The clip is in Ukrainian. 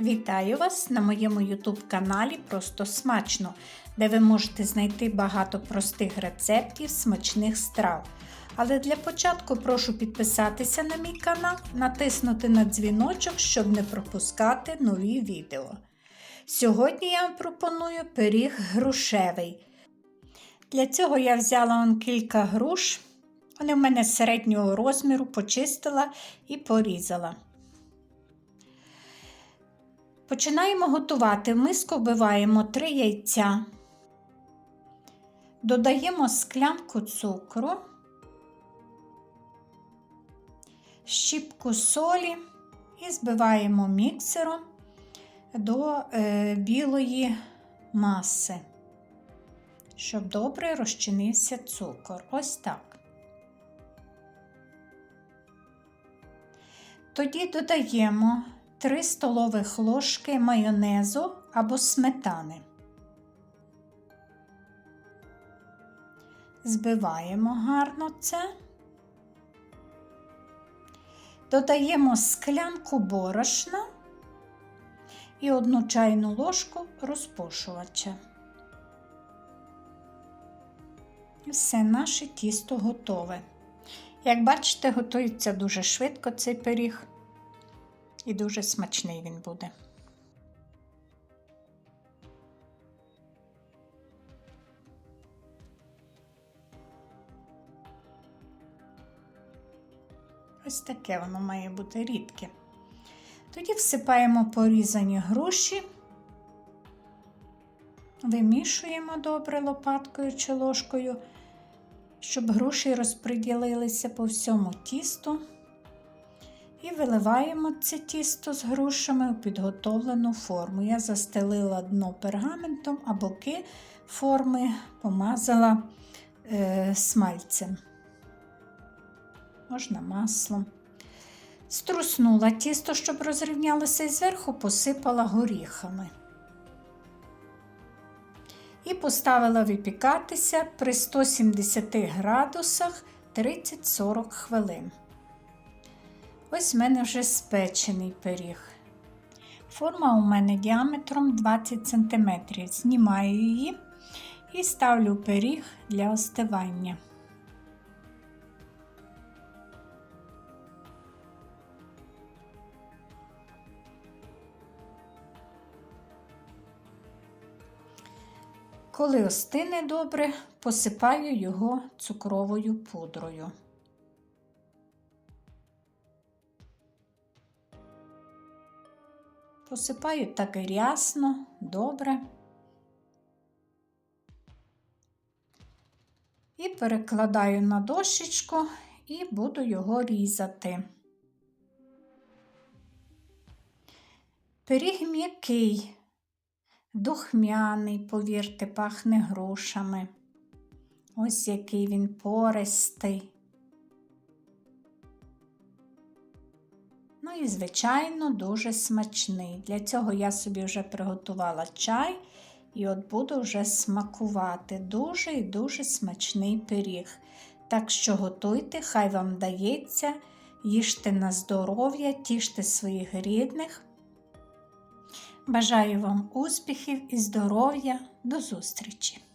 Вітаю вас на моєму YouTube каналі Просто Смачно, де ви можете знайти багато простих рецептів смачних страв. Але для початку прошу підписатися на мій канал, натиснути на дзвіночок, щоб не пропускати нові відео. Сьогодні я вам пропоную пиріг грушевий. Для цього я взяла он кілька груш. Вони в мене середнього розміру, почистила і порізала. Починаємо готувати. В миску вбиваємо 3 яйця, додаємо склянку цукру, щіпку солі і збиваємо міксером до е, білої маси, щоб добре розчинився цукор. Ось так. Тоді додаємо 3 столових ложки майонезу або сметани. Збиваємо гарно це. Додаємо склянку борошна і одну чайну ложку розпушувача. Все наше тісто готове. Як бачите, готується дуже швидко цей пиріг. І дуже смачний він буде. Ось таке воно має бути рідке. Тоді всипаємо порізані груші, вимішуємо добре лопаткою чи ложкою, щоб груші розподілилися по всьому тісту. І виливаємо це тісто з грушами у підготовлену форму. Я застелила дно пергаментом, а боки форми помазала е, смальцем, можна маслом. Струснула тісто, щоб розрівнялося, і зверху посипала горіхами. І поставила випікатися при 170 градусах 30-40 хвилин. Ось в мене вже спечений пиріг. Форма у мене діаметром 20 см. Знімаю її і ставлю пиріг для остивання. Коли остине добре, посипаю його цукровою пудрою. Посипаю так рясно, добре. І перекладаю на дощечку і буду його різати. Пиріг м'який, духмяний, повірте, пахне грушами. Ось який він пористий. Ну і, звичайно, дуже смачний. Для цього я собі вже приготувала чай і от буду вже смакувати. Дуже і дуже смачний пиріг. Так що готуйте, хай вам дається, їжте на здоров'я, тіште своїх рідних. Бажаю вам успіхів і здоров'я. До зустрічі!